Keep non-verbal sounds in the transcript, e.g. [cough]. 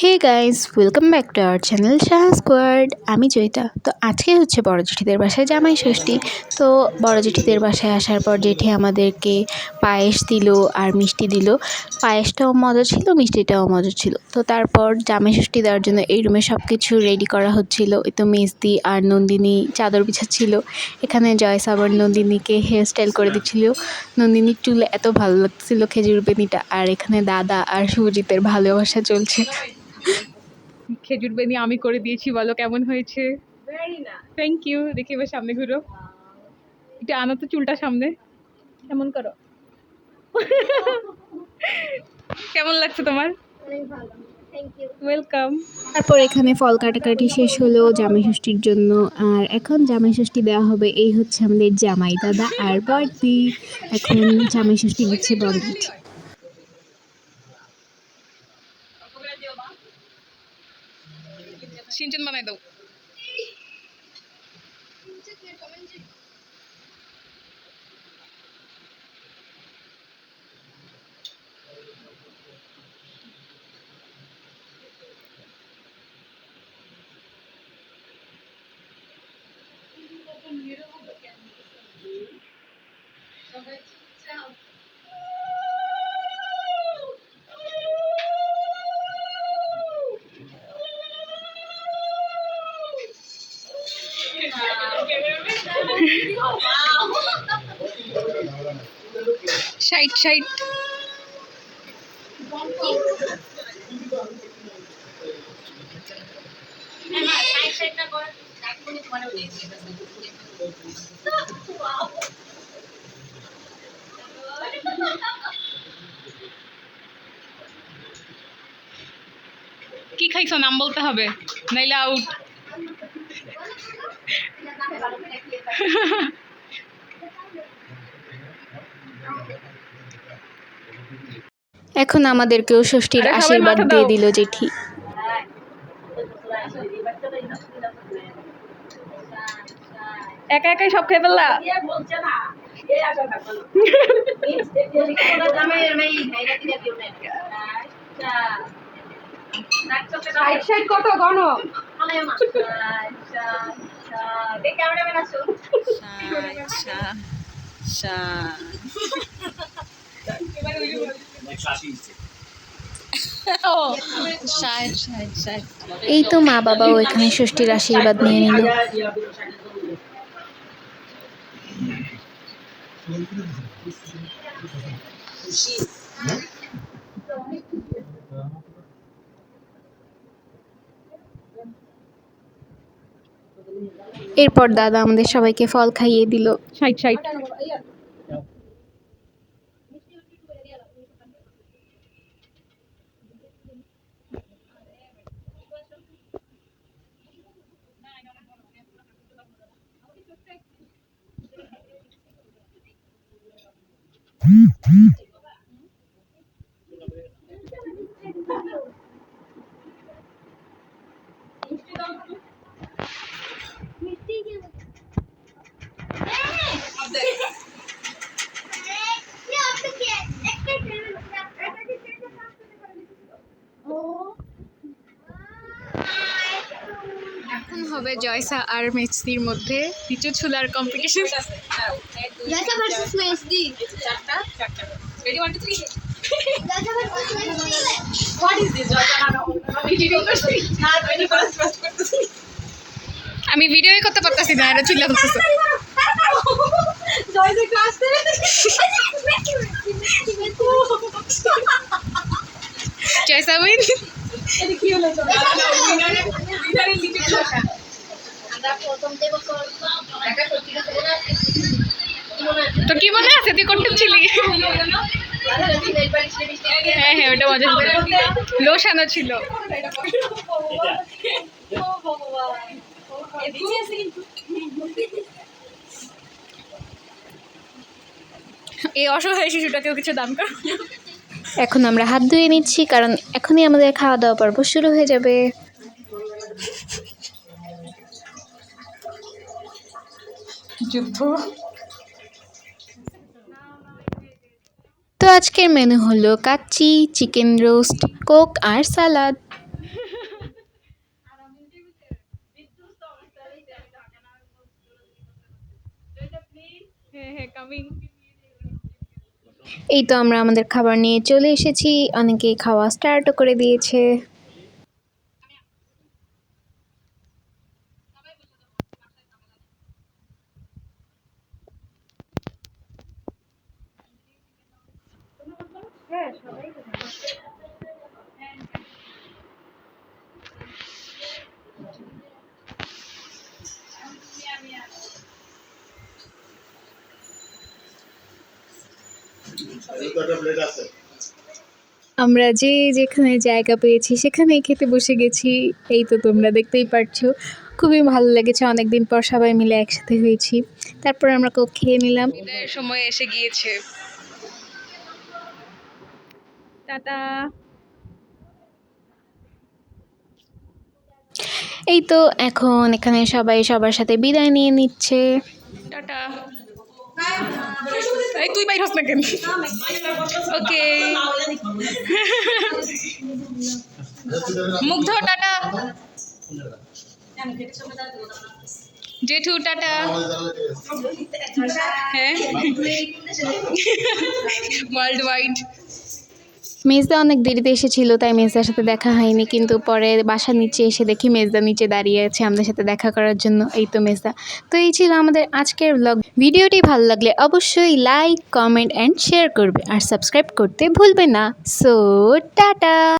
Hey guys welcome back to our channel Shaha squad আমি জয়িতা। তো আজকে হচ্ছে বড় জেঠিদের বাসায় জামাই ষষ্ঠী। তো বড় জেঠিদের বাসায় আসার পর জেঠি আমাদেরকে পায়েস দিল আর মিষ্টি দিল। পায়েসটাও মজা ছিল, মিষ্টিটাও মজা ছিল। তো তারপর জামাই ষষ্ঠী দেওয়ার জন্য এই রুমে সব কিছু রেডি করা হচ্ছিল। এই তো মেজদি আর নন্দিনী চাদর বিছাচ্ছিল এখানে জয় সাবর নন্দিনীকে হেয়ার স্টাইল করে দিচ্ছিল। নন্দিনীর চুলে এত ভালো লাগছিল খেজুর বেনিটা। আর এখানে দাদা আর শুভজিতের ভালোবাসা চলছে। খেজুর বেনি আমি করে দিয়েছি বলো কেমন হয়েছে? থ্যাংক ইউ দেখি এবার সামনে ঘুরো। এটা আনো তো চুলটা সামনে। কেমন করো? [laughs] কেমন লাগছে তোমার? ওয়েলকাম তারপর এখানে ফল কাটাকাটি শেষ হলো জামাই ষষ্ঠীর জন্য। আর এখন জামাই ষষ্ঠী দেওয়া হবে এই হচ্ছে আমাদের জামাই দাদা আর বড়দি এখন জামাই ষষ্ঠী দিচ্ছে বড়দি সিনচেন বানাই দাও সাইড সাইড কি খাইছো? নাম বলতে হবে। নাইলে আউট এখন আমাদেরকেও ষষ্ঠীর আশীর্বাদ মাথা দিয়ে দিল জেঠি। একা একাই সব খেয়ে ফেললা? সাইড সাইড কত গণ? [laughs] এই তো মা বাবাও এখানে ষষ্ঠীর আশীর্বাদ নিয়ে নিল। এরপর দাদা আমাদের সবাইকে ফল খাইয়ে দিল। সাইড সাইড এখন হবে জয়সা আর মেচদির মধ্যে নিচু ছুলার competition Jasa versus Mesdi. Ready one two three Jasa versus Mesdi. What is this আমি ভিডিও করছি না আমি ফার্স্ট ফার্স্ট করতেছি। আমি ভিডিওই করতে পারতাছি না এটা চিল্লা করতেছে। জয়সে ক্লাস করে জয়সা উইন কি হলো? তো কি মনে আছে তুই করতেছিলি হ্যাঁ হ্যাঁ ওটা মজা ছিল। লোশানো ছিল। এই অসহায় শিশুটাকেও কিছু দান কর। এখন আমরা হাত ধুয়ে নিচ্ছি কারণ এখনই আমাদের খাওয়া দাওয়া পর্ব শুরু হয়ে যাবে। যুদ্ধ। তো আজকের মেনু হলো কাচ্চি চিকেন রোস্ট কোক আর সালাদ এই তো আমরা আমাদের খাবার নিয়ে চলে এসেছি। অনেকে খাওয়া স্টার্টও করে দিয়েছে। আমরা যে যেখানে জায়গা পেয়েছি সেখানেই খেতে বসে গেছি। এই তো তোমরা দেখতেই পারছ। খুবই ভালো লেগেছে। অনেকদিন পর সবাই মিলে একসাথে হয়েছি। তারপর আমরা কোক খেয়ে নিলাম। সময় এসে গিয়েছে। টাটা। এই তো এখন এখানে সবাই সবার সাথে বিদায় নিয়ে নিচ্ছে। টাটা। এই তুই বাইর হস না কেন? ওকে মুগ্ধ টাটা। জেঠু টাটা। হ্যাঁ। ওয়ার্ল্ড ওয়াইড মেজদা অনেক দেরিতে এসেছিল, তাই মেজদার সাথে দেখা হয়নি। কিন্তু পরে বাসার নিচে এসে দেখি মেজদা নিচে দাঁড়িয়ে আছে আমাদের সাথে দেখা করার জন্য। এই তো মেজদা। তো এই ছিল আমাদের আজকের ব্লগ ভিডিওটি ভালো লাগলে অবশ্যই লাইক কমেন্ট অ্যান্ড শেয়ার করবে। আর সাবস্ক্রাইব করতে ভুলবে না। So tata!